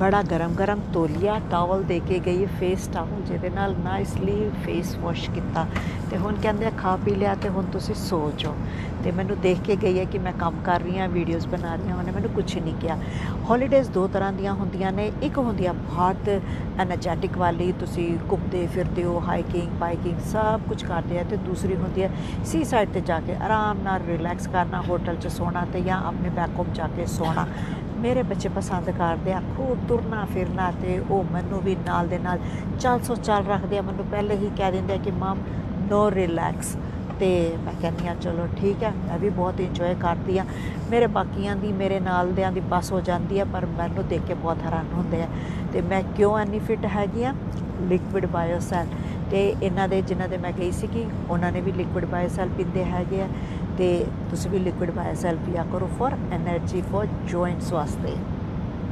ਬੜਾ ਗਰਮ ਗਰਮ ਤੋਲੀਆ ਟਾਵਲ ਦੇ ਕੇ ਗਈ ਫੇਸ ਟਾਵਲ ਜਿਹਦੇ ਨਾਲ ਨਾਈਸਲੀ ਫੇਸ ਵਾਸ਼ ਕੀਤਾ। ਤੇ ਹੁਣ ਕਹਿੰਦੇ ਆ, ਖਾ ਪੀ ਲਿਆ ਤੇ ਹੁਣ ਤੁਸੀਂ ਸੋ ਜਾਓ। ਤੇ ਮੈਨੂੰ ਦੇਖ ਕੇ ਗਈ ਹੈ ਕਿ ਮੈਂ ਕੰਮ ਕਰ ਰਹੀ ਹਾਂ ਵੀਡੀਓਜ਼ ਬਣਾ ਰਹੀ ਹਾਂ, ਉਹਨੇ ਮੈਨੂੰ ਕੁਝ ਨਹੀਂ ਕਿਹਾ। ਹੌਲੀਡੇਜ਼ ਦੋ ਤਰ੍ਹਾਂ ਦੀਆਂ ਹੁੰਦੀਆਂ ਨੇ। ਇੱਕ ਹੁੰਦੀ ਆ ਬਹੁਤ ਐਨਰਜੈਟਿਕ ਵਾਲੀ, ਤੁਸੀਂ ਘੁੰਮਦੇ ਫਿਰਦੇ ਹੋ ਹਾਈਕਿੰਗ ਬਾਈਕਿੰਗ ਸਭ ਕੁਝ ਕਰਦੇ ਆ। ਤੇ ਦੂਸਰੀ ਹੁੰਦੀ ਹੈ ਸੀ ਸਾਈਡ ਤੇ ਜਾ ਕੇ ਆਰਾਮ ਨਾਲ ਰਿਲੈਕਸ ਕਰਨਾ ਹੋਟਲ 'ਚ ਸੋਣਾ ਤੇ ਜਾਂ ਆਪਣੇ ਬੈਕ ਜਾ ਕੇ ਸੋਣਾ। ਮੇਰੇ ਬੱਚੇ ਪਸੰਦ ਕਰਦੇ ਆ। ਖੂਬ ਤੁਰਨਾ ਫਿਰਨਾ ਤੇ ਉਹ ਮੈਨੂੰ ਵੀ ਨਾਲ ਦੇ ਨਾਲ ਚੱਲ ਸੋ ਚੱਲ ਰੱਖਦੇ ਆ। ਮੈਨੂੰ ਪਹਿਲੇ ਹੀ ਕਹਿ ਦਿੰਦੇ ਆ ਕਿ ਮਮ ਨੋ ਰਿਲੈਕਸ ਤੇ ਮੈਂ ਕਹਿੰਦੀ ਆ ਚਲੋ ਠੀਕ ਹੈ ਮੈਂ ਵੀ ਬਹੁਤ ਇੰਜੋਏ ਕਰਦੀ ਆ। ਮੇਰੇ ਬਾਕੀਆਂ ਦੀ, ਮੇਰੇ ਨਾਲ ਦਿਆਂ ਦੀ ਬੱਸ ਹੋ ਜਾਂਦੀ ਆ, ਪਰ ਮੈਨੂੰ ਦੇਖ ਕੇ ਬਹੁਤ ਹੈਰਾਨ ਹੁੰਦੇ ਆ। ਤੇ ਮੈਂ ਕਿਉਂ ਐਨੀ ਫਿਟ ਹੈਗੀ ਆ? ਲਿਕਵਿਡ ਬਾਇਓਸੈਲ ਤੇ ਇਹਨਾਂ ਦੇ, ਜਿਨ੍ਹਾਂ ਦੇ ਮੈਂ ਗਈ ਸੀ ਕਿ ਉਹਨਾਂ ਨੇ ਵੀ ਲਿਕਵਿਡ ਬਾਇਓਸੈਲ ਪੀਂਦੇ ਹੈਗੇ ਆ। ਤੇ ਤੁਸੀਂ ਵੀ ਲਿਕੁਇਡ ਮਾਇਸਲ ਪਿਆ ਕਰੋ ਫॉर એનર્ਜੀ ਫॉर ਜੋਇੰਟਸ ਵਾਸਤੇ।